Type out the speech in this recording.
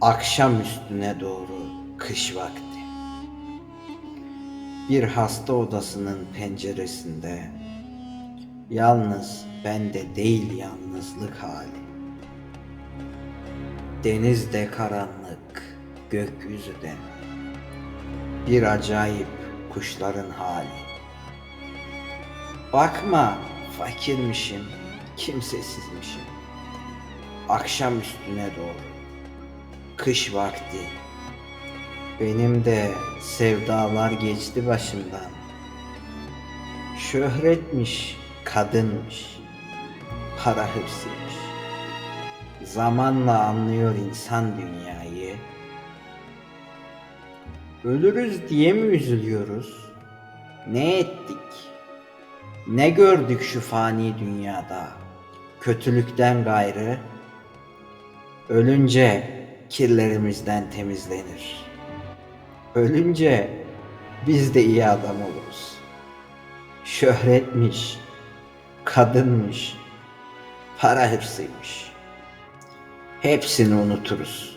Akşam üstüne doğru kış vakti. Bir hasta odasının penceresinde yalnız bende değil yalnızlık hali. Denizde karanlık, gökyüzü de bir acayip kuşların hali. Bakma fakirmişim, kimsesizmişim. Akşam üstüne doğru, kış vakti. Benim de sevdalar geçti başımdan. Şöhretmiş, kadınmış, para hırsıymış. Zamanla anlıyor insan dünyayı. Ölürüz diye mi üzülüyoruz? Ne ettik? Ne gördük şu fani dünyada? Kötülükten gayrı. Ölünce kirlerimizden temizlenir. Ölünce biz de iyi adam oluruz. Şöhretmiş, kadınmış, para hırsıymış. Hepsini unuturuz.